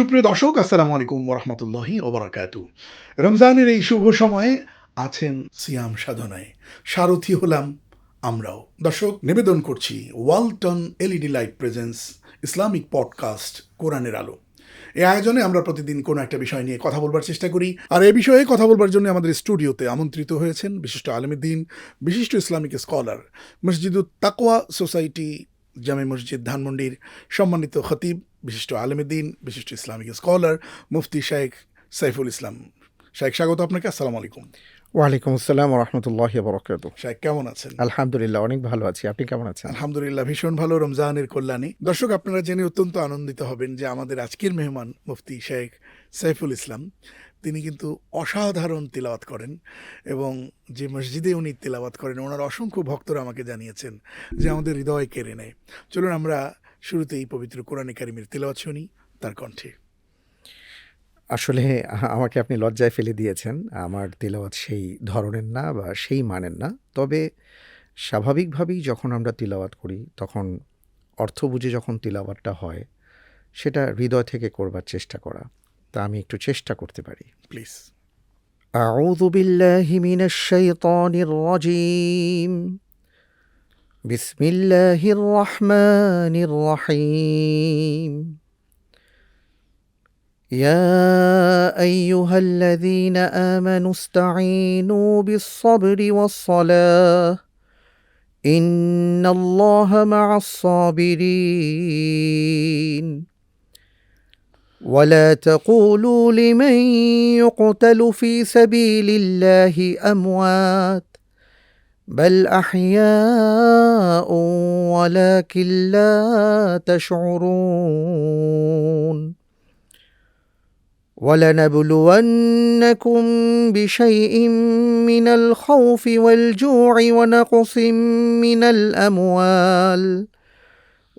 সুপ্রিয় দর্শক, আসসালামু আলাইকুম ওরহমতুল্লাহি ওবরাকাতু রমজানের এই শুভ সময়ে আছেন সিয়াম সাধনায়। সারথি হলাম আমরাও। দর্শক, নিবেদন করছি Walton LED light presence Islamic podcast কোরআনের আলো। এই আয়োজনে আমরা প্রতিদিন কোনো একটা বিষয় নিয়ে কথা বলবার চেষ্টা করি। আর এই বিষয়ে কথা বলবার জন্য আমাদের স্টুডিওতে আমন্ত্রিত হয়েছেন বিশিষ্ট আলমুদ্দিন বিশিষ্ট ইসলামিক স্কলার, মসজিদুত তাকোয়া সোসাইটি জামে মসজিদ ধানমন্ডির সম্মানিত খতিব বিশিষ্ট আলমুদ্দিন বিশিষ্ট ইসলামিক স্কলার মুফতি শাইখ সাইফুল ইসলাম। শাইখ স্বাগত আপনাকে আসসালামু আলাইকুম। ওয়ালাইকুম আসসালাম রহমতুল্লাহ বরকাত শাইখ কেমন আছেন? আলহামদুলিল্লাহ অনেক ভালো আছি। আপনি কেমন আছেন? আলহামদুলিল্লাহ ভীষণ ভালো রমজানের কল্যাণে। দর্শক আপনারা জেনে অত্যন্ত আনন্দিত হবেন যে আমাদের আজকের মেহমান মুফতি শেখ সাইফুল ইসলাম। তিনি কিন্তু অসাধারণ তিলাওয়াত করেন এবং যে মসজিদে উনি তিলাওয়াত করেন, ওনার অসংখ্য ভক্তরা আমাকে জানিয়েছেন যে আমাদের হৃদয় কেড়ে নেয়। চলুন আমরা শুরুতেই পবিত্র কোরআনে কারিমের তিলাওয়াত শুনি, তার কণ্ঠে। আসলে আমাকে আপনি লজ্জায় ফেলে দিয়েছেন, আমার তিলাওয়াত সেই ধরনের না বা সেই মানের না। তবে স্বাভাবিকভাবেই যখন আমরা তিলাওয়াত করি, তখন অর্থ বুঝে যখন তিলাওয়াতটা হয়, সেটা হৃদয় থেকে করবার চেষ্টা করা। তা আমি একটু চেষ্টা করতে পারি প্লিজ أعوذ بالله من الشيطان الرجيم بسم الله الرحمن الرحيم يا أيها الذين آمنوا استعينوا بالصبر والصلاة إن الله مع الصابرين ولا تقولوا لمن يقتل في سبيل الله أموات بل أحياء ولكن لا تشعرون. ولنبلونكم بشيء من الخوف والجوع ونقص من الأموال.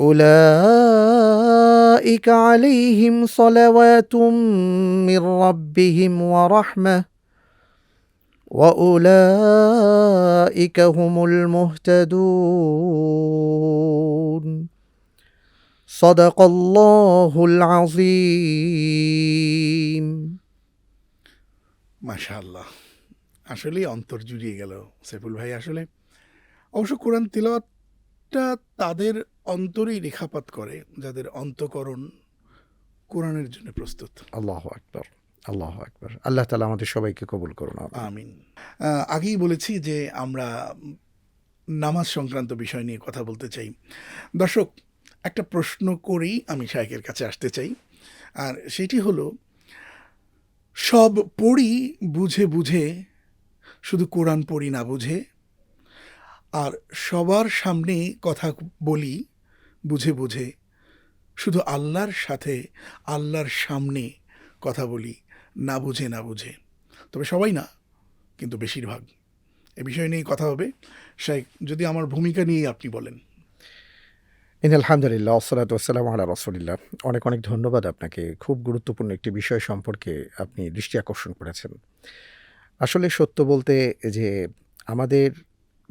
أولئك عليهم صلوات من ربهم ورحمة وأولئك هم المهتدون صدق الله العظيم মাশাআল্লাহ আসলেই অন্তর জুড়িয়ে গেল সাইফুল ভাই আসলে অবশ্য কোরআন তিলাওয়াতটা তাদের অন্তরেই রেখাপাত করে যাদের অন্তকরণ কোরআনের জন্য প্রস্তুত। আল্লাহ আকবর আল্লাহ আকবর। আল্লাহ তালা আমাদের সবাইকে কবুল করুন আমিন। আগেই বলেছি যে আমরা নামাজ সংক্রান্ত বিষয় নিয়ে কথা বলতে চাই। দর্শক একটা প্রশ্ন করেই আমি শায়কের কাছে আসতে চাই আর সেটি হলো সব পড়ি বুঝে বুঝে শুধু কোরআন পড়ি না বুঝে আর সবার সামনে কথা বলি বুঝে বুঝে, শুধু আল্লাহর সাথে, আল্লাহর সামনে কথা বলি, না বুঝে না বুঝে। তবে সবাই না, কিন্তু বেশিরভাগ। এ বিষয় নিয়ে কথা হবে। শাইখ যদি আমার ভূমিকা নিয়ে আপনি বলেন। ইন আলহামদুলিল্লাহ ওসলাত ওসালাম আলা রসুলিল্লাহ। অনেক অনেক ধন্যবাদ আপনাকে। খুব গুরুত্বপূর্ণ একটি বিষয় সম্পর্কে আপনি দৃষ্টি আকর্ষণ করেছেন। আসলে সত্য বলতে যে আমাদের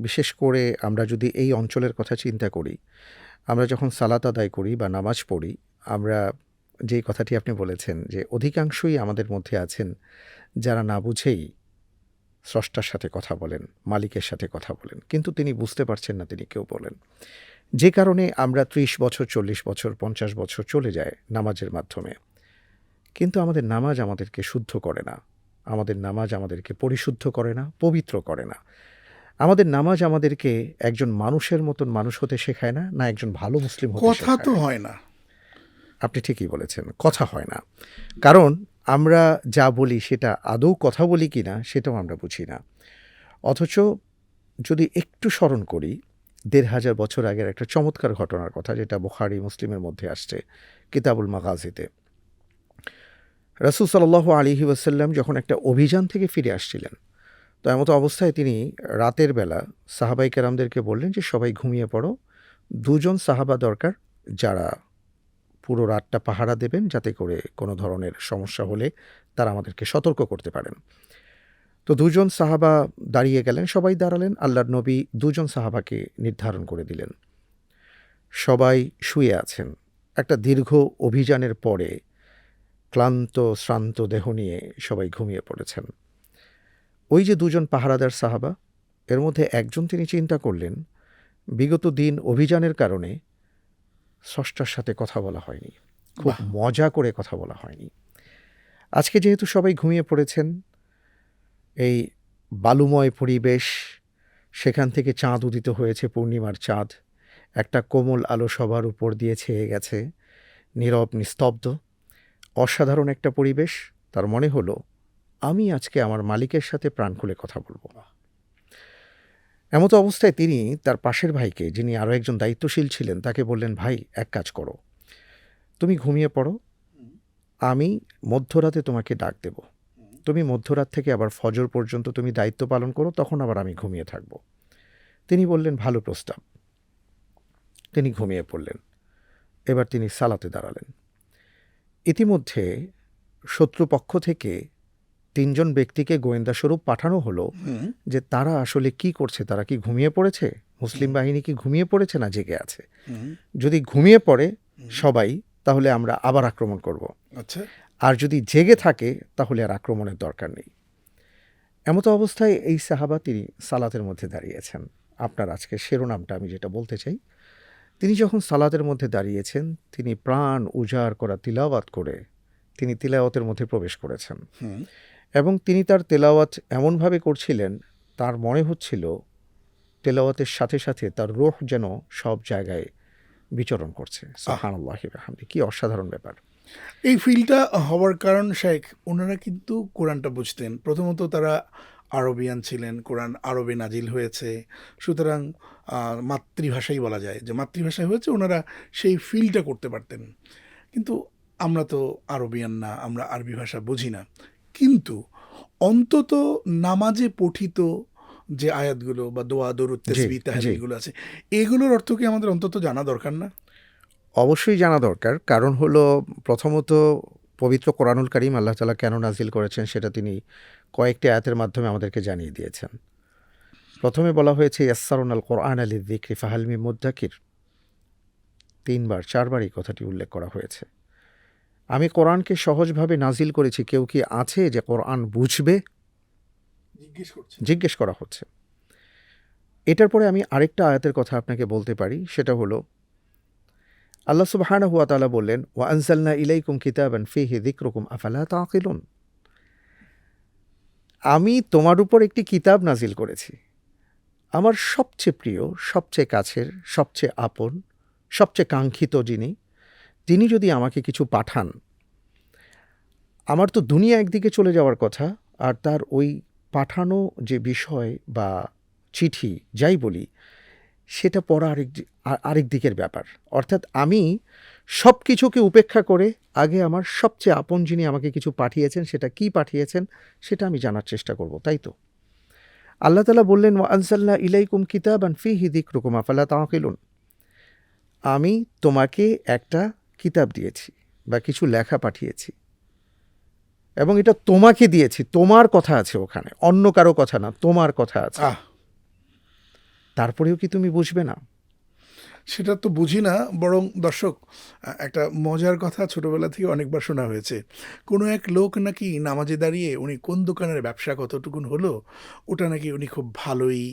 বিশেষ করে আমরা যদি এই অঞ্চলের কথা চিন্তা করি, আমরা যখন সালাত আদায় করি বা নামাজ পড়ি, আমরা যেই কথাটি আপনি বলেছেন যে অধিকাংশই আমাদের মধ্যে আছেন যারা না বুঝেই স্রষ্টার সাথে কথা বলেন, মালিকের সাথে কথা বলেন, কিন্তু তিনি বুঝতে পারছেন না তিনি কেউ বলেন। যে কারণে আমরা ত্রিশ বছর, চল্লিশ বছর, পঞ্চাশ বছর চলে যায় নামাজের মাধ্যমে। কিন্তু আমাদের নামাজ আমাদেরকে শুদ্ধ করে না। আমাদের নামাজ আমাদেরকে পরিশুদ্ধ করে না, পবিত্র করে না। আমাদের নামাজ আমাদেরকে একজন মানুষের মতন মানুষ হতে শেখায় না না একজন ভালো মুসলিম হতে কথা তো হয় না। আপনি ঠিকই বলেছেন কথা হয় না। কারণ আমরা যা বলি সেটা আদৌ কথা বলি কি না সেটাও আমরা বুঝি না। অথচ যদি একটু স্মরণ করি দেড় হাজার বছর আগের একটা চমৎকার ঘটনার কথা যেটা বোখারি মুসলিমের মধ্যে আসছে কিতাবুল মাগাজিতে। রাসুল সাল্লাহ আলিহি ওয়াসাল্লাম যখন একটা অভিযান থেকে ফিরে আসছিলেন তো এমতো অবস্থায় তিনি রাতের বেলা সাহাবাই কেরামদেরকে বললেন যে, সবাই ঘুমিয়ে পড়ো। দুজন সাহাবা দরকার যারা পুরো রাতটা পাহারা দেবেন যাতে করে কোনো ধরনের সমস্যা হলে তারা আমাদেরকে সতর্ক করতে পারেন। তো দুজন সাহাবা দাঁড়িয়ে গেলেন, সবাই দাঁড়ালেন, আল্লাহর নবী দুজন সাহাবাকে নির্ধারণ করে দিলেন। সবাই শুয়ে আছেন। একটা দীর্ঘ অভিযানের পরে ক্লান্ত, শ্রান্ত দেহ নিয়ে সবাই ঘুমিয়ে পড়েছেন। ওই যে দুজন পাহারাদার সাহাবা এর মধ্যে একজন তিনি চিন্তা করলেন বিগত দিন অভিযানের কারণে স্রষ্টার সাথে কথা বলা হয়নি। খুব মজা করে কথা বলা হয়নি। আজকে যেহেতু সবাই ঘুমিয়ে পড়েছেন এই বালুময় পরিবেশ সেখান থেকে চাঁদ উদিত হয়েছে পূর্ণিমার চাঁদ একটা কোমল আলো সবার উপর দিয়ে ছেয়ে গেছে নীরব নিস্তব্ধ অসাধারণ একটা পরিবেশ তার মনে হলো আমি আজকে আমার মালিকের সাথে প্রাণ খুলে কথা বলব। এমতো অবস্থায় তিনি তার পাশের ভাইকে, যিনি আরও একজন দায়িত্বশীল ছিলেন, তাকে বললেন, ভাই, এক কাজ করো। তুমি ঘুমিয়ে পড়ো। আমি মধ্যরাতে তোমাকে ডাক দেব। তুমি মধ্যরাত থেকে আবার ফজর পর্যন্ত তুমি দায়িত্ব পালন করো, তখন আবার আমি ঘুমিয়ে থাকব। তিনি বললেন, ভালো প্রস্তাব। তিনি ঘুমিয়ে পড়লেন। এবার তিনি সালাতে দাঁড়ালেন। ইতিমধ্যে শত্রুপক্ষ থেকে তিনজন ব্যক্তিকে গোয়েন্দা স্বরূপ পাঠানো হলো যে তারা আসলে কি করছে তারা কি ঘুমিয়ে পড়েছে? মুসলিম বাহিনী কি ঘুমিয়ে পড়েছে না জেগে আছে? যদি ঘুমিয়ে পড়ে সবাই তাহলে আমরা আবার আক্রমণ করব। আচ্ছা। আর যদি জেগে থাকে তাহলে আর আক্রমণের দরকার নেই। এমতো অবস্থায় এই সাহাবা তিনি সালাতের মধ্যে দাঁড়িয়েছেন। আপনার আজকে শিরোনামটা আমি যেটা বলতে চাই তিনি যখন সালাতের মধ্যে দাঁড়িয়েছেন তিনি প্রাণ উজাড় করা তিলাওয়াত করে তিনি তিলাওয়াতের মধ্যে প্রবেশ করেছেন। এবং তিনি তার তেলাওয়াত এমনভাবে করছিলেন তার মনে হচ্ছিল তেলাওয়াতের সাথে সাথে তার রোহ যেন সব জায়গায় বিচরণ করছে। সাহানুল্লাহ হামদি কি অসাধারণ ব্যাপার। এই ফিলটা হওয়ার কারণ শেখ ওনারা কিন্তু কোরআনটা বুঝতেন। প্রথমত তারা আরবিয়ান ছিলেন কোরআন আরবে নাজিল হয়েছে। সুতরাং মাতৃভাষাই বলা যায়। যে মাতৃভাষায় হয়েছে ওনারা সেই ফিলটা করতে পারতেন। কিন্তু আমরা তো আরবিয়ান না আমরা আরবি ভাষা বুঝি না। কিন্তু অন্তত নামাজে পঠিত যে আয়াতগুলো বা দোয়া দরুদ তেসবি। আছে এগুলোর অর্থ কি আমাদের অন্তত জানা দরকার না? অবশ্যই জানা দরকার। কারণ হলো প্রথমত পবিত্র কোরআনুল করিম আল্লাহ তালা কেন নাজিল করেছেন সেটা তিনি কয়েকটি আয়াতের মাধ্যমে আমাদেরকে জানিয়ে দিয়েছেন। প্রথমে বলা হয়েছে ইয়াসারুন আল কোরআন আলী দিক্রি ফাহালমি মুদ্দাকির তিনবার চারবার এই কথাটি উল্লেখ করা হয়েছে। আমি কোরআনকে সহজভাবে নাজিল করেছি। কেউ কি আছে যে কোরআন বুঝবে? জিজ্ঞেস করা হচ্ছে। এটার পরে আমি আরেকটা আয়াতের কথা আপনাকে বলতে পারি। সেটা হলো আল্লাহ সুবহানাহু হুয়া তাআলা বললেন ওয়া আনজালনা ইলাইকুম কিতাবান ফিহি যিকরুকুম আফালা তাকিলুন আমি তোমার উপর একটি কিতাব নাজিল করেছি। আমার সবচেয়ে প্রিয় সবচেয়ে কাছের সবচেয়ে আপন সবচেয়ে কাঙ্ক্ষিত যিনি তিনি যদি আমাকে কিছু পাঠান, আমার তো দুনিয়া একদিকে চলে যাওয়ার কথা, আর তার ওই পাঠানো যে বিষয় বা চিঠি, যাই বলি, সেটা পড়া আরেক আরেক দিকের ব্যাপার। অর্থাৎ আমি সব কিছুকে উপেক্ষা করে আগে আমার সবচেয়ে আপন যিনি আমাকে কিছু পাঠিয়েছেন, সেটা কি পাঠিয়েছেন, সেটা আমি জানার চেষ্টা করব, তাই তো? আল্লাহ তালা বললেন আনসাল্লাহ ইলাইকুম কিতাবান ফি হিদিক রুকুম আফাল্লা তাঁকিলুন আমি তোমাকে একটা কিতাব দিয়েছি বা কিছু লেখা পাঠিয়েছি। এবং এটা তোমাকে দিয়েছি তোমার কথা আছে ওখানে অন্য কারও কথা না তোমার কথা আছে। আহ। তারপরেও কি তুমি বুঝবে না? সেটা তো বুঝি না বরং দর্শক একটা মজার কথা ছোটবেলা থেকে অনেকবার শোনা হয়েছে। কোনো এক লোক নাকি নামাজে দাঁড়িয়ে উনি কোন দোকানের ব্যবসা কতটুকুন হলো ওটা নাকি উনি খুব ভালোই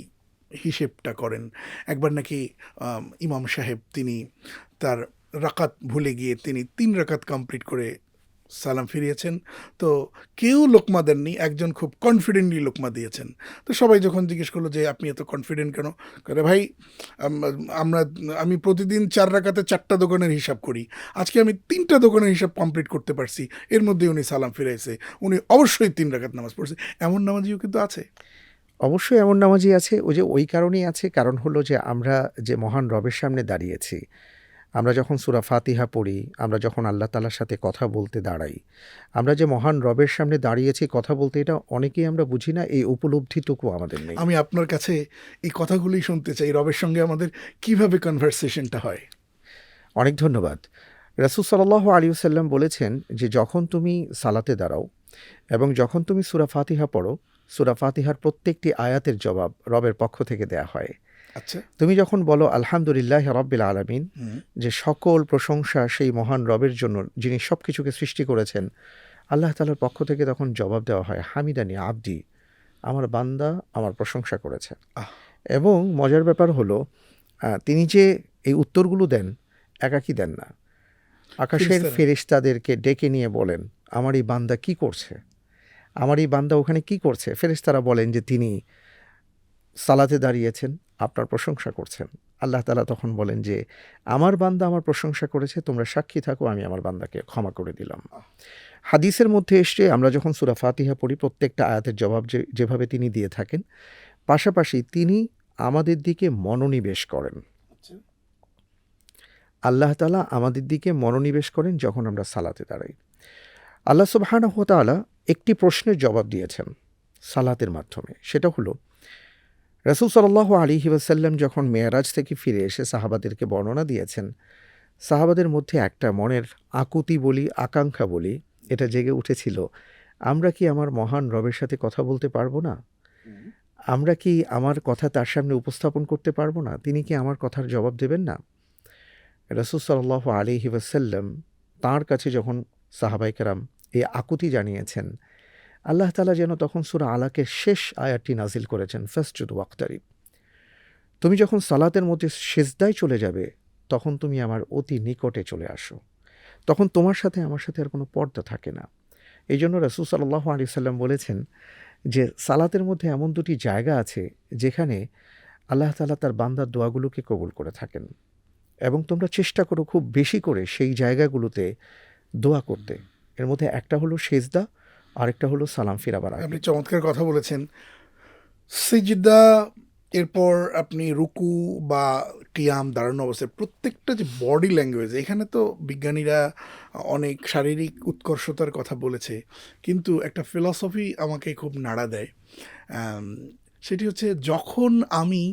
হিসেবটা করেন। একবার নাকি ইমাম সাহেব তিনি তার রাকাত ভুলে গিয়ে তিনি তিন রাকাত কমপ্লিট করে সালাম ফিরিয়েছেন। তো কেউ লোকমা দেননি, একজন খুব কনফিডেন্টলি লোকমা দিয়েছেন। তো সবাই যখন জিজ্ঞেস করল যে, আপনি এত কনফিডেন্ট কেন? করে ভাই আমরা, আমি প্রতিদিন চার রাকাতে চারটা দোকানের হিসাব করি। আজকে আমি তিনটা দোকানের হিসাব কমপ্লিট করতে পারছি। এর মধ্যে উনি সালাম ফিরাইছে। উনি অবশ্যই তিন রাকাত নামাজ পড়ছে। এমন নামাজিও কিন্তু আছে। অবশ্যই এমন নামাজি আছে। ওই যে ওই কারণেই আছে। কারণ হলো যে, আমরা যে মহান রবের সামনে দাঁড়িয়েছি আমরা যখন সুরা ফাতিহা পড়ি আমরা যখন আল্লাহ তালার সাথে কথা বলতে দাঁড়াই আমরা যে মহান রবের সামনে দাঁড়িয়েছি কথা বলতে এটা অনেকেই আমরা বুঝি না এই উপলব্ধিটুকু আমাদের নেই। আমি আপনার কাছে এই কথাগুলোই শুনতে চাই রবের সঙ্গে আমাদের কীভাবে কনভারসেশনটা হয়? অনেক ধন্যবাদ। রাসুল সাল্লাহ আলী সাল্লাম বলেছেন যে যখন তুমি সালাতে দাঁড়াও এবং যখন তুমি সুরা ফাতিহা পড়ো সুরা ফাতিহার প্রত্যেকটি আয়াতের জবাব রবের পক্ষ থেকে দেয়া হয়। আচ্ছা। তুমি যখন বলো আলহামদুলিল্লাহ রব্বিল আলমিন। যে সকল প্রশংসা সেই মহান রবের জন্য যিনি সব কিছুকে সৃষ্টি করেছেন আল্লাহ তালার পক্ষ থেকে তখন জবাব দেওয়া হয় হামিদানি আবদি আমার বান্দা আমার প্রশংসা করেছে। এবং মজার ব্যাপার হলো তিনি যে এই উত্তরগুলো দেন একাকি দেন না। আকাশের ফেরেশতারা। ফেরেশতাদেরকে ডেকে নিয়ে বলেন আমার এই বান্দা কি করছে? আমার এই বান্দা ওখানে কি করছে? ফেরেশতারা বলেন যে তিনি সালাতে দাঁড়িয়েছেন আপনার প্রশংসা করছেন। আল্লাহ তালা তখন বলেন যে আমার বান্দা আমার প্রশংসা করেছে তোমরা সাক্ষী থাকো আমি আমার বান্দাকে ক্ষমা করে দিলাম। হাদিসের মধ্যে এসে আমরা যখন সুরা ফাতিহা পড়ি প্রত্যেকটা আয়াতের জবাব যে যেভাবে তিনি দিয়ে থাকেন পাশাপাশি তিনি আমাদের দিকে মনোনিবেশ করেন। আচ্ছা। আল্লাহ তালা আমাদের দিকে মনোনিবেশ করেন যখন আমরা সালাতে দাঁড়াই। আল্লাহ সুবহানাহু ওয়া তাআলা একটি প্রশ্নের জবাব দিয়েছেন সালাতের মাধ্যমে। সেটা হলো রাসূল সাল্লাল্লাহু আলাইহি ওয়াসাল্লাম যখন মেয়ারাজ থেকে ফিরে এসে সাহাবাদেরকে বর্ণনা দিয়েছেন, সাহাবাদের মধ্যে একটা মনের আকুতি বলি, আকাঙ্ক্ষা বলি, এটা জেগে উঠেছিল, আমরা কি আমার মহান রবের সাথে কথা বলতে পারব না? আমরা কি আমার কথা তার সামনে উপস্থাপন করতে পারব না? তিনি কি আমার কথার জবাব দেবেন না? রসুল সাল্লাহ আলিহি ওয়াসাল্লাম তাঁর কাছে যখন সাহাবাইকারাম এই আকুতি জানিয়েছেন আল্লাহ তালা যেন তখন সুরা আলাকের শেষ আয়াতটি নাজিল করেছেন, ফাসজুদ ওয়াক্তারিব। তুমি যখন সালাতের মধ্যে সেজদায় চলে যাবে, তখন তুমি আমার অতি নিকটে চলে আসো। তখন তোমার সাথে আমার সাথে আর কোনো পর্দা থাকে না। এই জন্য রসুল সাল্লাহ আলি সাল্লাম বলেছেন যে, সালাতের মধ্যে এমন দুটি জায়গা আছে যেখানে আল্লাহ তালা তার বান্দার দোয়াগুলোকে কবুল করে থাকেন এবং তোমরা চেষ্টা করো খুব বেশি করে সেই জায়গাগুলোতে দোয়া করতে। এর মধ্যে একটা হলো সেজদা আরেকটা হলো সালাম ফিরাবার আপনি চমৎকার কথা বলেছেন। সিজদা, এরপর আপনি রুকু বা কিয়াম দাঁড়ানো অবস্থায় প্রত্যেকটা যে বডি ল্যাঙ্গুয়েজ এখানে তো বিজ্ঞানীরা অনেক শারীরিক উৎকর্ষতার কথা বলেছে, কিন্তু একটা ফিলসফি আমাকে খুব নাড়া দেয়। সেটি হচ্ছে যখন আমি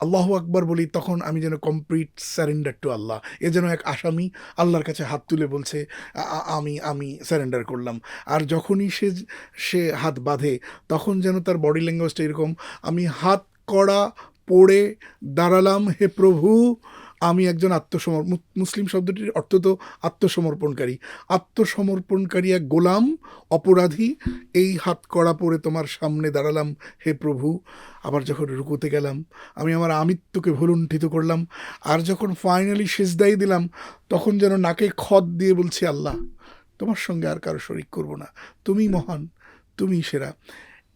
আল্লাহ আকবার বলি, তখন আমি যেন কমপ্লিট স্যারেন্ডার টু আল্লাহ। এ যেন এক আসামি আল্লাহর কাছে হাত তুলে বলছে, "আ- আ- আমি আমি স্যারেন্ডার করলাম। আর যখনই সে সে হাত বাঁধে, তখন যেন তার বডি ল্যাঙ্গুয়েজটা এরকম, আমি হাত কড়া পড়ে দাঁড়ালাম, হে প্রভু আমি একজন আত্মসমর মুসলিম শব্দটির অর্থ তো আত্মসমর্পণকারী। আত্মসমর্পণকারী এক গোলাম, অপরাধী, এই হাত কড়া পরে তোমার সামনে দাঁড়ালাম হে প্রভু। আবার যখন রুকুতে গেলাম, আমি আমার আমিত্বকে ভুলুণ্ঠিত করলাম, আর যখন ফাইনালি সেজদাই দিলাম, তখন যেন নাকে খদ দিয়ে বলছি, আল্লাহ, তোমার সঙ্গে আর কারও শরিক করব না। তুমি মহান, তুমি সেরা।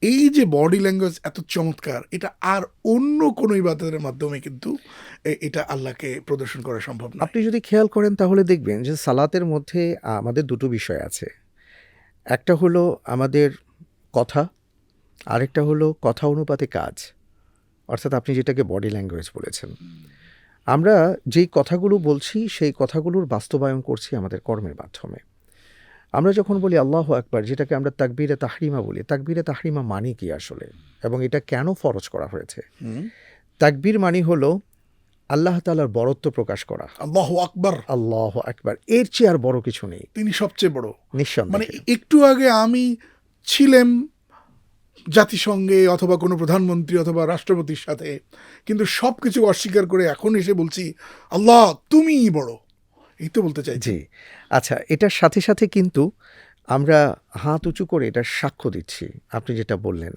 এই যে বডি ল্যাঙ্গুয়েজ এত চমৎকার, এটা আর অন্য কোনো ইবাদতের মাধ্যমে কিন্তু এটা আল্লাহকে প্রদর্শন করা সম্ভব না আপনি যদি খেয়াল করেন তাহলে দেখবেন যে সালাতের মধ্যে আমাদের দুটো বিষয় আছে। একটা হলো আমাদের কথা, আরেকটা হলো কথা অনুপাতে কাজ। অর্থাৎ আপনি যেটাকে বডি ল্যাঙ্গুয়েজ বলেছেন। আমরা যেই কথাগুলো বলছি, সেই কথাগুলোর বাস্তবায়ন করছি আমাদের কর্মের মাধ্যমে। আমরা যখন বলি আল্লাহ আকবার যেটাকে আমরা তাকবীরে তাহরিমা বলি তাকবীরে তাহরিমা মানে কি আসলে? এবং এটা কেন ফরজ করা হয়েছে। তাকবীর মানে হলো আল্লাহ তালার বরত্ব প্রকাশ করা। আল্লাহ আকবার। আল্লাহ একবার এর চেয়ে আর বড় কিছু নেই। তিনি সবচেয়ে বড়। নিঃসন্দেহ। মানে একটু আগে আমি ছিলাম জাতিসংঘে অথবা কোনো প্রধানমন্ত্রী অথবা রাষ্ট্রপতির সাথে কিন্তু সব কিছু অস্বীকার করে এখন এসে বলছি আল্লাহ তুমিই বড়। এই তো বলতে চাইছি। জি। আচ্ছা এটার সাথে সাথে কিন্তু আমরা হাত উঁচু করে এটার সাক্ষ্য দিচ্ছি। আপনি যেটা বললেন,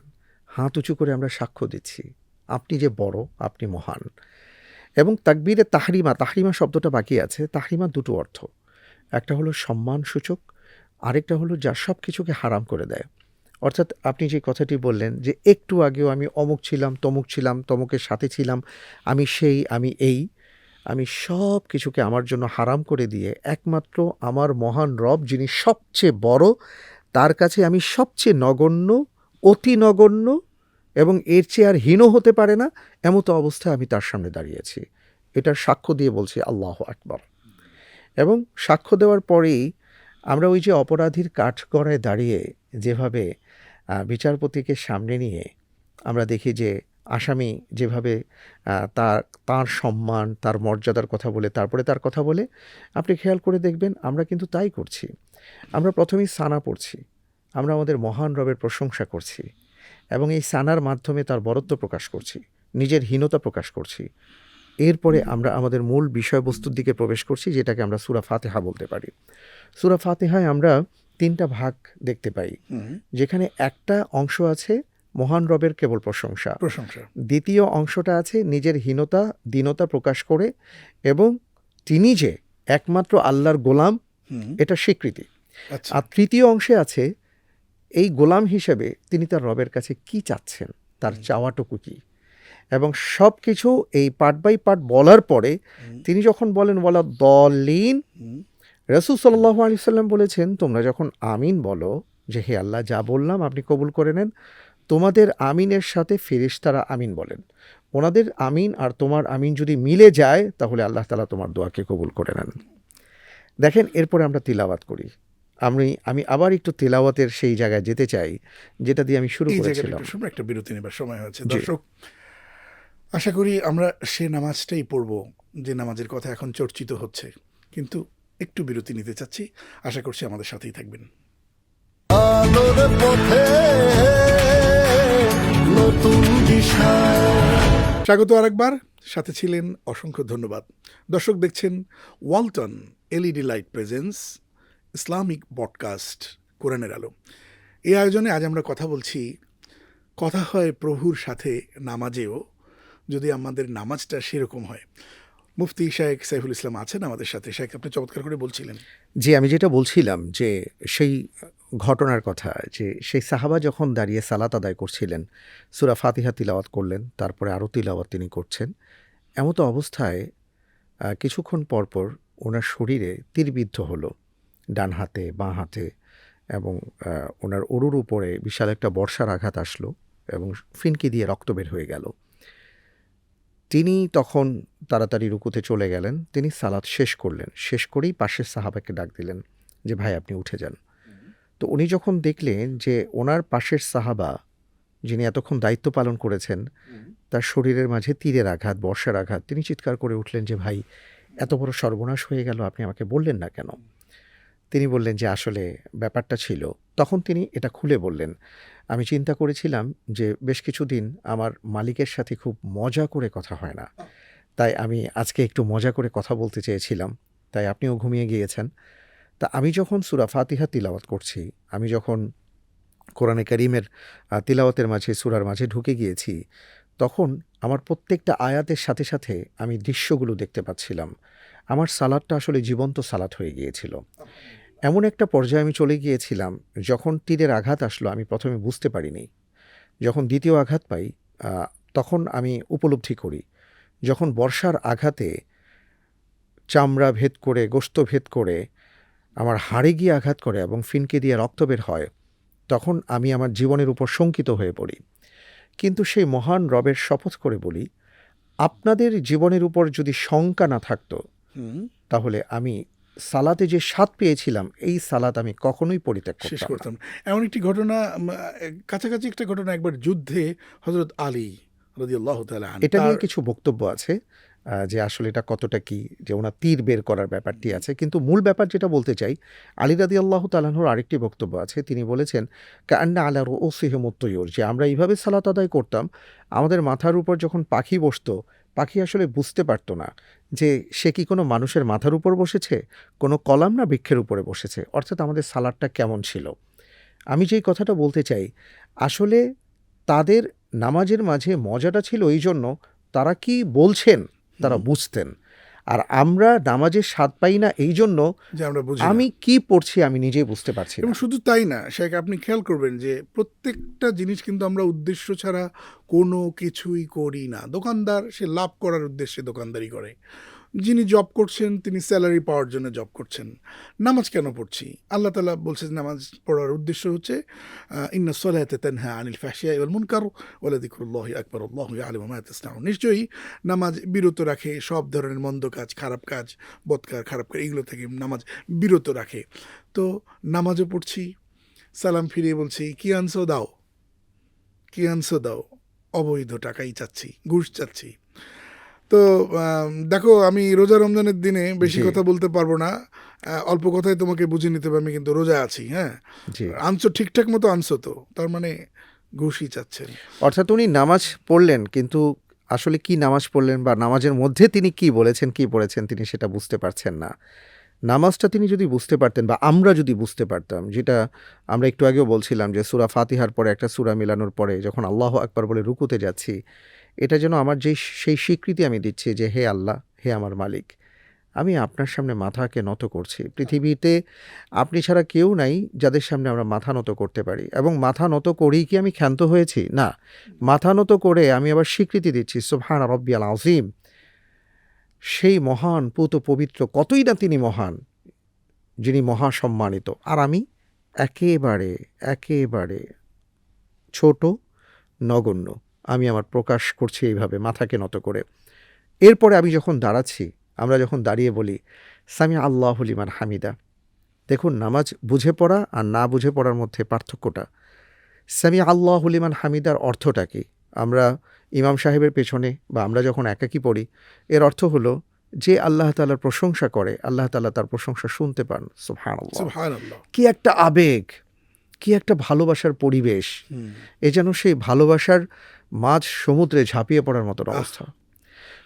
হাত উঁচু করে আমরা সাক্ষ্য দিচ্ছি। আপনি যে বড়, আপনি মহান। এবং তাকবীরে তাহরিমা তাহরিমা শব্দটা বাকি আছে। তাহরিমা দুটো অর্থ। একটা হলো সম্মান সূচক আরেকটা হলো যা সব কিছুকে হারাম করে দেয়। অর্থাৎ আপনি যে কথাটি বললেন যে একটু আগেও আমি অমুক ছিলাম, তমুক ছিলাম, তমুকের সাথে ছিলাম, আমি সেই, আমি এই আমি সব কিছুকে আমার জন্য হারাম করে দিয়ে একমাত্র আমার মহান রব, যিনি সবচেয়ে বড়, তার কাছে আমি সবচেয়ে নগণ্য, অতি নগণ্য এবং এর চেয়ে আর হীন হতে পারে না, এমতো অবস্থায় আমি তার সামনে দাঁড়িয়েছি এটার সাক্ষ্য দিয়ে বলছি আল্লাহ আকবর। এবং সাক্ষ্য দেওয়ার পরেই আমরা ওই যে অপরাধীর কাঠগড়ায় দাঁড়িয়ে যেভাবে বিচারপতিকে সামনে নিয়ে আমরা দেখি যে আসামি যেভাবে তার তার সম্মান তার মর্যাদার কথা বলে তারপরে তার কথা বলে আপনি খেয়াল করে দেখবেন আমরা কিন্তু তাই করছি। আমরা প্রথমেই সানা পড়ছি আমরা আমাদের মহান রবের প্রশংসা করছি এবং এই সানার মাধ্যমে তার বরত্ব প্রকাশ করছি নিজের হীনতা প্রকাশ করছি। এরপরে আমরা আমাদের মূল বিষয়বস্তুর দিকে প্রবেশ করছি যেটাকে আমরা সুরা ফাতেহা বলতে পারি। সুরা ফাতেহায় আমরা তিনটা ভাগ দেখতে পাই যেখানে একটা অংশ আছে মহান রবের কেবল প্রশংসা। প্রশংসা। দ্বিতীয় অংশটা আছে নিজের হীনতা দীনতা প্রকাশ করে এবং তিনি যে একমাত্র আল্লাহর গোলাম এটা স্বীকৃতি। আচ্ছা। আর তৃতীয় অংশে আছে এই গোলাম হিসেবে তিনি তার রবের কাছে কি চাচ্ছেন? তার চাওয়াটুকু কি? এবং সব কিছু এই পার্ট বাই পার্ট বলার পরে তিনি যখন বলেন বলা দলিন রসুল সাল্লাহ আলি সাল্লাম বলেছেন তোমরা যখন আমিন বলো যে হে আল্লাহ যা বললাম আপনি কবুল করে নেন তোমাদের আমিনের সাথে ফেরেশতারা আমিন বলেন। ওনাদের আমিন আর তোমার আমিন যদি মিলে যায় তাহলে আল্লাহ তালা তোমার দোয়াকে কবুল করে নেন। দেখেন এরপরে আমরা তিলাওয়াত করি। আমি আমি আবার একটু তেলাওয়াতের সেই জায়গায় যেতে চাই যেটা দিয়ে আমি শুরু করেছিলাম। একটা বিরতি নেবার সময় হয়েছে। দর্শক আশা করি আমরা সে নামাজটাই পড়ব যে নামাজের কথা এখন চর্চিত হচ্ছে। কিন্তু একটু বিরতি নিতে চাচ্ছি। আশা করছি আমাদের সাথেই থাকবেন। আলোর পথে নতুন দিশা। স্বাগত আরেকবার। সাথে ছিলেন অসংখ্য ধন্যবাদ। দর্শক দেখছেন Walton LED light presence Islamic podcast কোরআনের আলো। এই আয়োজনে আজ আমরা কথা বলছি কথা হয় প্রভুর সাথে নামাজেও যদি আমাদের নামাজটা সেরকম হয়। মুফতি শাহেক সাইফুল ইসলাম আছেন আমাদের সাথে। শাহেক আপনি চমৎকার করে বলছিলেন। যে আমি যেটা বলছিলাম যে সেই ঘটনার কথা যে সেই সাহাবা যখন দাঁড়িয়ে সালাত আদায় করছিলেন, সুরা ফাতিহা তিলাওয়াত করলেন, তারপরে আরও তিলাওয়াত তিনি করছেন, এমতো অবস্থায় কিছুক্ষণ পরপর ওনার শরীরে তীরবিদ্ধ হলো, ডান হাতে, বাঁ হাতে এবং ওনার অরুর উপরে বিশাল একটা বর্ষার আঘাত আসলো এবং ফিনকি দিয়ে রক্ত বের হয়ে গেল। তিনি তখন তাড়াতাড়ি রুকুতে চলে গেলেন, তিনি সালাত শেষ করলেন, শেষ করেই পাশের সাহাবাকে ডাক দিলেন যে, ভাই, আপনি উঠে যান। তো উনি যখন দেখলেন যে ওনার পাশের সাহাবা যিনি এতক্ষণ দায়িত্ব পালন করেছেন তার শরীরের মাঝে তীরের আঘাত বর্ষার আঘাত তিনি চিৎকার করে উঠলেন যে ভাই এত বড় সর্বনাশ হয়ে গেল আপনি আমাকে বললেন না কেন? তিনি বললেন যে আসলে ব্যাপারটা ছিল। তখন তিনি এটা খুলে বললেন আমি চিন্তা করেছিলাম যে বেশ কিছুদিন আমার মালিকের সাথে খুব মজা করে কথা হয় না। তাই আমি আজকে একটু মজা করে কথা বলতে চেয়েছিলাম। তাই আপনিও ঘুমিয়ে গিয়েছেন। তা আমি যখন সুরা ফাতিহা তিলাওয়াত করছি, আমি যখন কোরআনে করিমের তিলাওয়াতের মাঝে, সুরার মাঝে ঢুকে গিয়েছি, তখন আমার প্রত্যেকটা আয়াতের সাথে সাথে আমি দৃশ্যগুলো দেখতে পাচ্ছিলাম। আমার সালাদটা আসলে জীবন্ত সালাদ হয়ে গিয়েছিল। এমন একটা পর্যায়ে আমি চলে গিয়েছিলাম, যখন তীরের আঘাত আসলো, আমি প্রথমে বুঝতে পারিনি। যখন দ্বিতীয় আঘাত পাই তখন আমি উপলব্ধি করি, যখন বর্ষার আঘাতে চামড়া ভেদ করে, গোস্ত ভেদ করে আমার হাড়ে গিয়ে আঘাত করে এবং ফিনকে দিয়ে রক্ত বের হয় তখন আমি আমার জীবনের উপর শঙ্কিত হয়ে পড়ি। কিন্তু সেই মহান রবের শপথ করে বলি আপনাদের জীবনের উপর যদি শঙ্কা না থাকতো তাহলে আমি সালাতে যে স্বাদ পেয়েছিলাম এই সালাত আমি কখনোই পরিত্যাগ শেষ করতাম। এমন একটি ঘটনা কাছাকাছি একটা ঘটনা একবার যুদ্ধে হজরত আলী রদিয়াল্লাহ এটা নিয়ে কিছু বক্তব্য আছে। যে আসলে এটা কতটা কি, যে ওনার তীর বের করার ব্যাপারটি আছে। কিন্তু মূল ব্যাপার যেটা বলতে চাই, আলী রাদি আল্লাহ তালাহর আরেকটি বক্তব্য আছে। তিনি বলেছেন, কান্না আলা ও সিহমত্তয়ুর যে আমরা এইভাবে সালাত আদায় করতাম, আমাদের মাথার উপর যখন পাখি বসতো, পাখি আসলে বুঝতে পারতো না যে সে কি কোনো মানুষের মাথার উপর বসেছে, কোনো কলাম না বৃক্ষের উপরে বসেছে। অর্থাৎ আমাদের সালাদটা কেমন ছিল? আমি যেই কথাটা বলতে চাই, আসলে তাদের নামাজের মাঝে মজাটা ছিল এই জন্য তারা কি বলছেন? তারা বুঝতেন। আর আমরা নামাজের স্বাদ পাই না এই জন্য যে আমরা বুঝি আমি। কি পড়ছি আমি নিজেই বুঝতে পারছি এবং শুধু তাই না শেখ আপনি খেয়াল করবেন যে প্রত্যেকটা জিনিস কিন্তু আমরা উদ্দেশ্য ছাড়া কোনো কিছুই করি না। দোকানদার সে লাভ করার উদ্দেশ্যে দোকানদারি করে। যিনি জব করছেন, তিনি স্যালারি পাওয়ার জন্য জব করছেন। নামাজ কেন পড়ছি? আল্লাহ তালা বলছে নামাজ পড়ার উদ্দেশ্য হচ্ছে ইন্না সলাতে তানহা আনিল ফাহশিয়া ওয়াল মুনকার ওয়ালা যিকরুল্লাহি আকবার, আল্লাহু ইয়ালামু মা তাসনাউন। নিশ্চয়ই নামাজ বিরত রাখে, সব ধরনের মন্দ কাজ, খারাপ কাজ বৎকার খারাপ কাজ, এগুলো থেকে নামাজ বিরত রাখে। তো নামাজও পড়ছি, সালাম ফিরিয়ে বলছি, কি আনছো দাও? কি আনছো দাও? অবৈধ টাকাই চাচ্ছি, ঘুষ চাচ্ছি। তো দেখো আমি রোজা রমজানের দিনে বেশি কথা বলতে পারব না। অল্প কথায় তোমাকে বুঝে নিতে হবে আমি কিন্তু রোজা আছি হ্যাঁ? আনছো ঠিকঠাক মতো আনছো তো তার মানে ঘুষই চাচ্ছেন। অর্থাৎ উনি নামাজ পড়লেন কিন্তু আসলে কি নামাজ পড়লেন বা নামাজের মধ্যে তিনি কি বলেছেন কি পড়েছেন তিনি সেটা বুঝতে পারছেন না। নামাজটা তিনি যদি বুঝতে পারতেন বা আমরা যদি বুঝতে পারতাম যেটা আমরা একটু আগেও বলছিলাম যে সুরা ফাতিহার পরে একটা সুরা মিলানোর পরে যখন আল্লাহ আকবার বলে রুকুতে যাচ্ছি এটা যেন আমার যেই, সেই স্বীকৃতি আমি দিচ্ছি যে, হে আল্লাহ, হে আমার মালিক, আমি আপনার সামনে মাথাকে নত করছি। পৃথিবীতে আপনি ছাড়া কেউ নাই যাদের সামনে আমরা মাথা নত করতে পারি। এবং মাথা নত করেই কি আমি ক্ষান্ত হয়েছি? না। মাথা নত করে আমি আবার স্বীকৃতি দিচ্ছি সোহান রব্বিয়াল আজিম সেই মহান পুত পবিত্র, কতই না তিনি মহান, যিনি মহাসম্মানিত। আর আমি একেবারে একেবারে ছোট, নগণ্য। আমি আমার প্রকাশ করছি এইভাবে মাথাকে নত করে। এরপরে আমি যখন দাঁড়াচ্ছি আমরা যখন দাঁড়িয়ে বলি সামি আল্লাহ লিমান হামিদা। দেখুন নামাজ বুঝে পড়া আর না বুঝে পড়ার মধ্যে পার্থক্যটা। সামি আল্লাহ লিমান হামিদার অর্থটা কি? আমরা ইমাম সাহেবের পেছনে বা আমরা যখন একাকি পড়ি এর অর্থ হলো যে আল্লাহ তালার প্রশংসা করে আল্লাহ তালা তার প্রশংসা শুনতে পান। কি একটা আবেগ কি একটা ভালোবাসার পরিবেশ। এ যেন সেই ভালোবাসার মাঝ সমুদ্রে ঝাঁপিয়ে পড়ার মতন অবস্থা।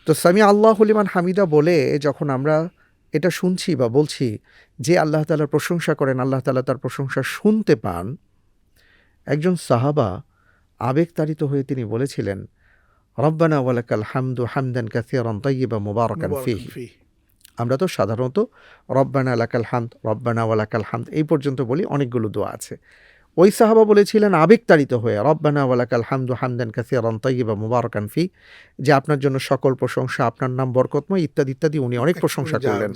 তো সামি আল্লাহ হলিমান হামিদা বলে যখন আমরা এটা শুনছি বা বলছি যে আল্লাহ তালার প্রশংসা করেন আল্লাহ তালা তার প্রশংসা শুনতে পান একজন সাহাবা আবেগতাড়িত হয়ে তিনি বলেছিলেন রব্বানা ওয়ালাকাল হামদু হামদান কাসিয়ারান তাইয়িবা মুবারাকান ফিহি। মুবারাকান আমরা তো সাধারণত রব্বানা আলাকাল হামদ রব্বানা ওয়ালাকাল হামদ এই পর্যন্ত বলি অনেকগুলো দোয়া আছে। ওই সাহাবা বলেছিলেন আবেগতাড়িত হয়ে রব্বানা ওয়ালাকাল হামদু হামদান কাসিয়ারান তাইয়িবা মুবারাকান ফি যে আপনার জন্য সকল প্রশংসা আপনার নাম বরকতময় ইত্যাদি ইত্যাদি উনি অনেক প্রশংসা করলেন।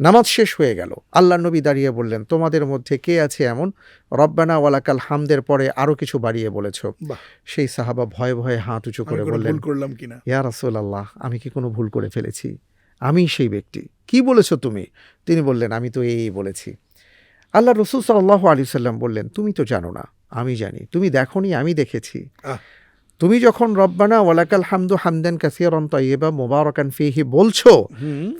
নামাজ শেষ হয়ে গেল। আল্লাহ নবী দাঁড়িয়ে বললেন তোমাদের মধ্যে কে আছে এমন? রব্বানা ওয়ালাকাল হামদের পরে আরও কিছু বাড়িয়ে বলেছ? সেই সাহাবা ভয়ে ভয়ে হাত উঁচু করে বললেন করলাম কিনা ইয়া রাসূলাল্লাহ আমি কি কোনো ভুল করে ফেলেছি? আমি সেই ব্যক্তি। কি বলেছ তুমি? তিনি বললেন আমি তো এই বলেছি। আল্লাহ রসুল সাল্লাহ আলী সাল্লাম বললেন তুমি তো জানো না আমি জানি তুমি দেখোনি আমি দেখেছি। তুমি যখন রব্বানা ওয়ালাকাল হামদু হামদান কাসিয়ারন তৈবা মোবারকান ফিহি বলছো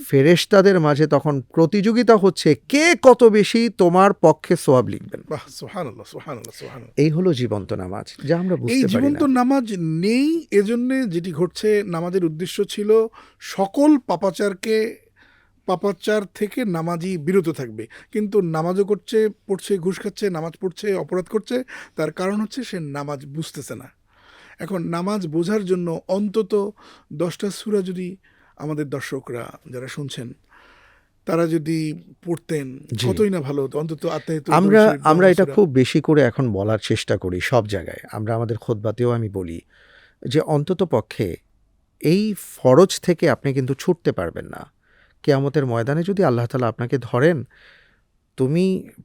ফেরেশতাদের মাঝে তখন প্রতিযোগিতা হচ্ছে কে কত বেশি তোমার পক্ষে সোয়াব লিখবেন। এই হলো জীবন্ত নামাজ যা আমরা এই জীবন্ত নামাজ নেই এজন্য যেটি ঘটছে নামাজের উদ্দেশ্য ছিল সকল পাপাচারকে পাপাচার থেকে নামাজি বিরত থাকবে। কিন্তু নামাজও করছে পড়ছে ঘুষ খাচ্ছে নামাজ পড়ছে অপরাধ করছে তার কারণ হচ্ছে সে নামাজ বুঝতেছে না। এখন নামাজ বোঝার জন্য অন্তত দশটা সুরা যদি আমাদের দর্শকরা যারা শুনছেন তারা যদি পড়তেন জি। কতই না ভালো হতো। অন্তত আমরা আমরা এটা খুব বেশি করে এখন বলার চেষ্টা করি সব জায়গায়। আমরা আমাদের খোদবাতেও আমি বলি যে অন্তত পক্ষে এই ফরজ থেকে আপনি কিন্তু ছুটতে পারবেন না। কেয়ামতের ময়দানে যদি আল্লাহ তালা আপনাকে ধরেন, তুমি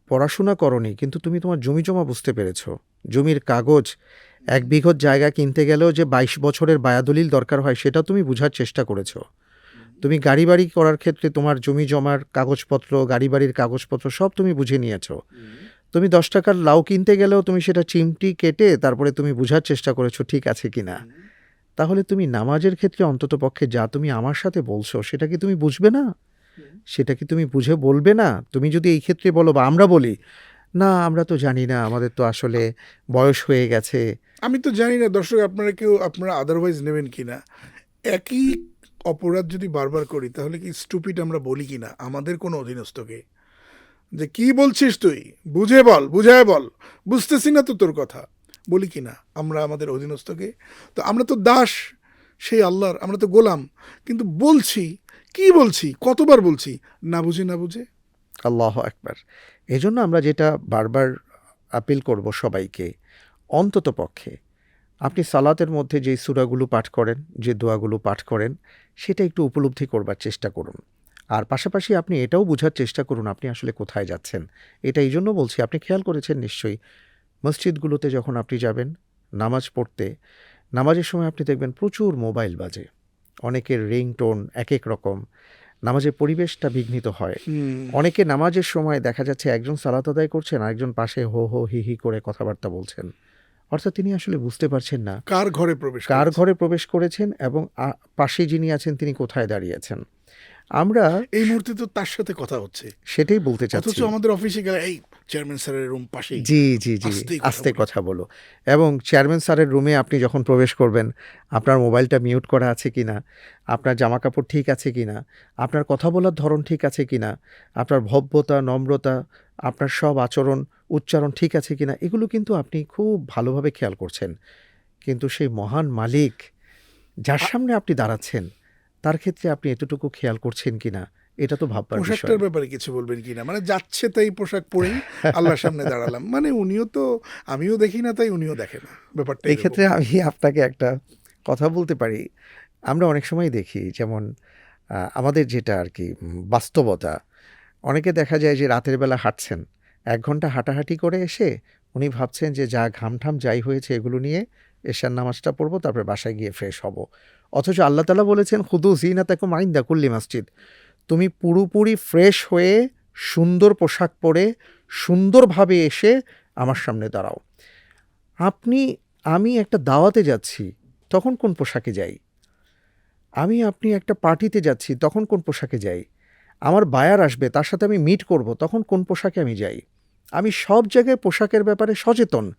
পড়াশোনা করনি, কিন্তু তুমি তোমার জমি জমা বুঝতে পেরেছ। জমির কাগজ, এক বিঘত জায়গা কিনতে গেলেও যে বাইশ বছরের বায়াদলিল দরকার হয় সেটা তুমি বুঝার চেষ্টা করেছ। তুমি গাড়ি বাড়ি করার ক্ষেত্রে তোমার জমি জমার কাগজপত্র গাড়ি বাড়ির কাগজপত্র সব তুমি বুঝে নিয়েছো। তুমি দশ টাকার লাউ কিনতে গেলেও তুমি সেটা চিমটি কেটে তারপরে তুমি বুঝার চেষ্টা করেছ, ঠিক আছে কিনা। তাহলে তুমি নামাজের ক্ষেত্রে অন্তত পক্ষে যা তুমি আমার সাথে বলছো, সেটা কি তুমি বুঝবে না? সেটা কি তুমি বুঝে বলবে না? তুমি যদি এই ক্ষেত্রে বলো বা আমরা বলি, না, আমরা তো জানি না, আমাদের তো আসলে বয়স হয়ে গেছে। আমি তো জানি না, দর্শক, আপনারা কেউ, আপনারা আদারওয়াইজ নেবেন কি না একই অপরাধ যদি বারবার করি, তাহলে কি স্টুপিড আমরা বলি কি না আমাদের কোনো অধীনস্থকে। যে কি বলছিস তুই? বুঝে বল, বুঝায় বল। বুঝতেছি না তো তোর কথা। বলি কিনা আমরা আমাদের অধীনস্থকে। তো আমরা তো দাস, সেই আল্লাহর, আমরা তো গোলাম। কিন্তু বলছি, কি বলছি, কতবার বলছি? না বুঝে না বুঝে। আল্লাহ একবার এজন্য আমরা যেটা বারবার আপিল করব সবাইকে, অন্তত পক্ষে, আপনি সালাতের মধ্যে যে সুরাগুলো পাঠ করেন, যে দোয়াগুলো পাঠ করেন, সেটা একটু উপলব্ধি করবার চেষ্টা করুন। আর পাশাপাশি আপনি এটাও বোঝার চেষ্টা করুন, আপনি আসলে কোথায় যাচ্ছেন। এটা এই জন্য বলছি, আপনি খেয়াল করেছেন নিশ্চয়ই মসজিদগুলোতে যখন আপনি যাবেন নামাজ পড়তে নামাজের সময় আপনি দেখবেন প্রচুর মোবাইল বাজে। অনেকের রিংটোন এক এক রকম। নামাজের পরিবেশটা বিঘ্নিত হয়। অনেকে নামাজের সময় দেখা যাচ্ছে একজন সালাত আদায় করছেন আরেকজন পাশে হো হো হি হি করে কথাবার্তা বলছেন। অর্থাৎ তিনি আসলে বুঝতে পারছেন না কার ঘরে প্রবেশ কার ঘরে প্রবেশ করেছেন এবং পাশে যিনি আছেন তিনি কোথায় দাঁড়িয়েছেন আমরা এই মুহূর্তে তো তার সাথে কথা হচ্ছে। সেটাই বলতে চাচ্ছি। আমাদের অফিসে গেলে এই চেয়ারম্যান স্যারের রুম পাশে জি জি জি আস্তে। কথা বলো। এবং চেয়ারম্যান স্যারের রুমে আপনি যখন প্রবেশ করবেন আপনার মোবাইলটা মিউট করা আছে কিনা আপনার জামা কাপড় ঠিক আছে কিনা আপনার কথা বলার ধরন ঠিক আছে কিনা আপনার ভব্যতা নম্রতা আপনার সব আচরণ উচ্চারণ ঠিক আছে কি না এগুলো কিন্তু আপনি খুব ভালোভাবে খেয়াল করছেন। কিন্তু সেই মহান মালিক যার সামনে আপনি দাঁড়াচ্ছেন তার ক্ষেত্রে আপনি এতটুকু খেয়াল করছেন কিনা এটা তো ভাববার বিষয় পোশাকটার ব্যাপারে কিছু বলবেন কিনা মানে যাচ্ছে তাই পোশাক পরেই আল্লাহর সামনে দাঁড়ালাম। মানে উনিও তো আমিও দেখি না তাই উনিও দেখে না। ব্যাপারটা এই ক্ষেত্রে আমি আপনাকে একটা কথা বলতে পারি। আমরা অনেক সময় দেখি যেমন আমাদের যেটা আর কি বাস্তবতা। অনেকে দেখা যায় যে রাতের বেলা হাঁটছেন। এক ঘণ্টা হাঁটাহাঁটি করে এসে উনি ভাবছেন যে যা ঘামঠাম যাই হয়েছে এগুলো নিয়ে এশার নামাজটা পড়ব তারপরে বাসায় গিয়ে ফ্রেশ হব। অথচ আল্লাহ তালা বলেছেন খুদু জিনা তাকে মাইন্দা কুল্লি মসজিদ। তুমি পুরোপুরি ফ্রেশ হয়ে সুন্দর পোশাক পরে সুন্দরভাবে এসে আমার সামনে দাঁড়াও। আপনি, আমি একটা দাওয়াতে যাচ্ছি, তখন কোন পোশাকে যাই? আমি, আপনি একটা পার্টিতে যাচ্ছি, তখন কোন পোশাকে যাই? আমার বায়ার আসবে, তার সাথে আমি মিট করব, তখন কোন পোশাকে আমি যাই? আমি সব জায়গায় পোশাকের ব্যাপারে সচেতন,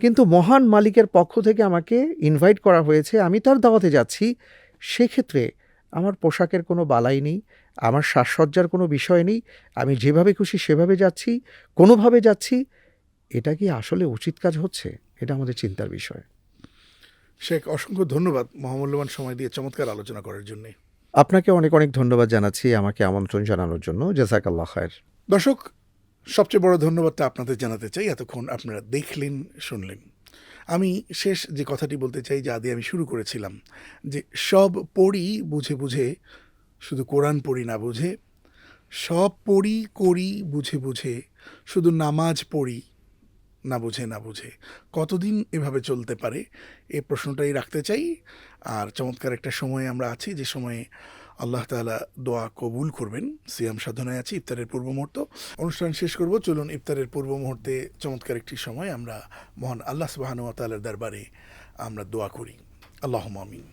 কিন্তু মহান মালিকের পক্ষ থেকে আমাকে ইনভাইট করা হয়েছে, আমি তার দাওয়াতে যাচ্ছি, সেক্ষেত্রে আমার পোশাকের কোনো বালাই নেই আমার সাজসজ্জার কোনো বিষয় নেই আমি যেভাবে খুশি সেভাবে যাচ্ছি কোনোভাবে যাচ্ছি এটা কি আসলে উচিত কাজ হচ্ছে? এটা আমাদের চিন্তার বিষয়। শেখ অসংখ্য ধন্যবাদ মহামূল্যবান সময় দিয়ে চমৎকার আলোচনা করার জন্য। আপনাকে অনেক অনেক ধন্যবাদ জানাচ্ছি আমাকে আমন্ত্রণ জানানোর জন্য। জাজাকাল্লাহ খায়ের। দর্শক সবচেয়ে বড় ধন্যবাদটা আপনাদের জানাতে চাই। এতক্ষণ আপনারা দেখলেন শুনলেন। আমি শেষ যে কথাটি বলতে চাই, যা দিয়ে আমি শুরু করেছিলাম, যে সব পড়ি বুঝে বুঝে, শুধু কোরআন পড়ি না বুঝে, সব পড়ি করি বুঝে বুঝে, শুধু নামাজ পড়ি না বুঝে না বুঝে। কতদিন এভাবে চলতে পারে? এই প্রশ্নটাই রাখতে চাই। আর চমৎকার একটা সময়ে আমরা আছি, যে সময়ে আল্লাহ তাআলা দোয়া কবুল করবেন সিয়াম সাধনায় আছি ইফতারের পূর্ব মুহূর্ত অনুষ্ঠান শেষ করব চলুন ইফতারের পূর্ব মুহূর্তে চমৎকার একটি সময় আমরা মহান আল্লাহ সুবাহানু তাআলার দরবারে আমরা দোয়া করি আল্লাহ আমিন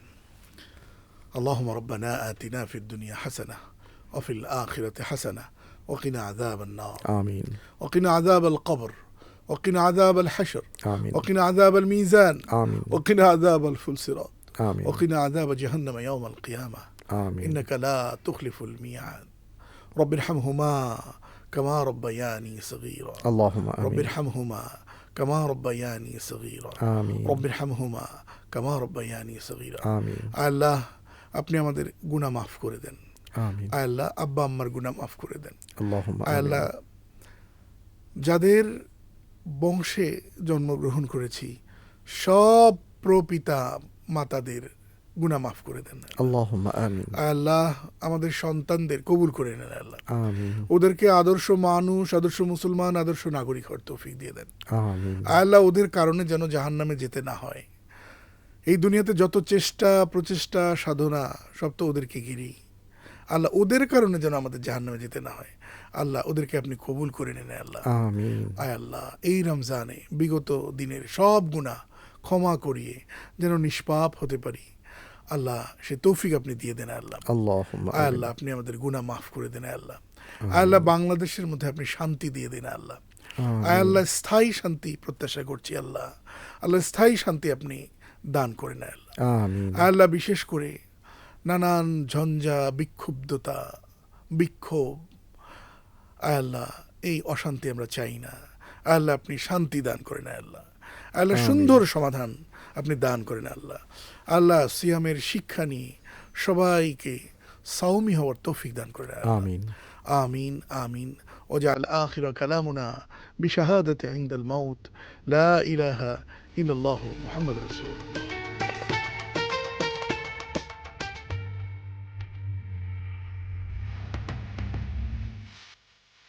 اللهم ربنا آتنا في الدنيا حسنة وفي الآخرة حسنة وقنا عذاب النار আমিন وقنا عذاب القبر وقنا عذاب الحشر আমিন وقنا عذاب الميزان আমিন وقنا عذاب الفلسرات আমিন وقنا عذاب جهنم يوم القيامة আমিন إنك لا تخلف الميعاد رب ارحمهما كما ربياني صغيرا اللهم رب আমিন ارحمهما كما ربياني صغيرا আমিন رب ارحمهما كما ربياني صغيرا আমিন আল্লাহ আপনি আমাদের গুনাহ মাফ করে দেন আমিন আল্লাহ আব্বা আম্মার গুনাহ মাফ করে দেন اللهم আল্লাহ আমিন যাদের বংশে জন্মগ্রহণ করেছি সব প্রপিতা মাতাদের গুনা মাফ করে দেন আল্লাহ। আমাদের সন্তানদের কবুল করে নেন আল্লাহ। ওদেরকে আদর্শ মানুষ আদর্শ মুসলমান আদর্শ নাগরিক হওয়ার তৌফিক দিয়ে দেন। আল্লাহ ওদের কারণে যেন জাহান নামে যেতে না হয়। এই দুনিয়াতে যত চেষ্টা প্রচেষ্টা সাধনা সব তো ওদেরকে গিরি আল্লাহ ওদের কারণে যেন আমাদের জাহান্নামে যেতে না হয়। আল্লাহ ওদেরকে আপনি কবুল করে নেন আল্লাহ। আয় আল্লাহ এই রমজানে বিগত দিনের সব গুণা ক্ষমা করিয়ে যেন নিষ্পাপ হতে পারি। আল্লাহ সে তৌফিক আপনি দিয়ে দেন আল্লাহ। আল্লাহ আল্লাহ আপনি আমাদের গুণা মাফ করে দেন আল্লাহ। আল্লাহ বাংলাদেশের মধ্যে আপনি শান্তি দিয়ে দেন আল্লাহ। আল্লাহ স্থায়ী শান্তি প্রত্যাশা করছি আল্লাহ। আল্লাহ স্থায়ী শান্তি আপনি দান করে নেন আল্লাহ। আল্লাহ বিশেষ করে নানান ঝঞ্ঝা বিক্ষুব্ধতা বিক্ষোভ। আল্লাহ এই অশান্তি আমরা চাই না। আল্লাহ আপনি শান্তি দান করে নেন আল্লাহ। আল্লাহ সুন্দর সমাধান আপনি দান করেন আল্লাহ। আল্লাহ সিয়ামের শিক্ষা নিয়ে সবাইকে সাউমি হওয়ার তৌফিক দান করেন আয় আল্লাহ। আমিন آمين آمين واجعل آخر كلامنا بشهادة عند الموت لا إله إلا الله محمد رسول الله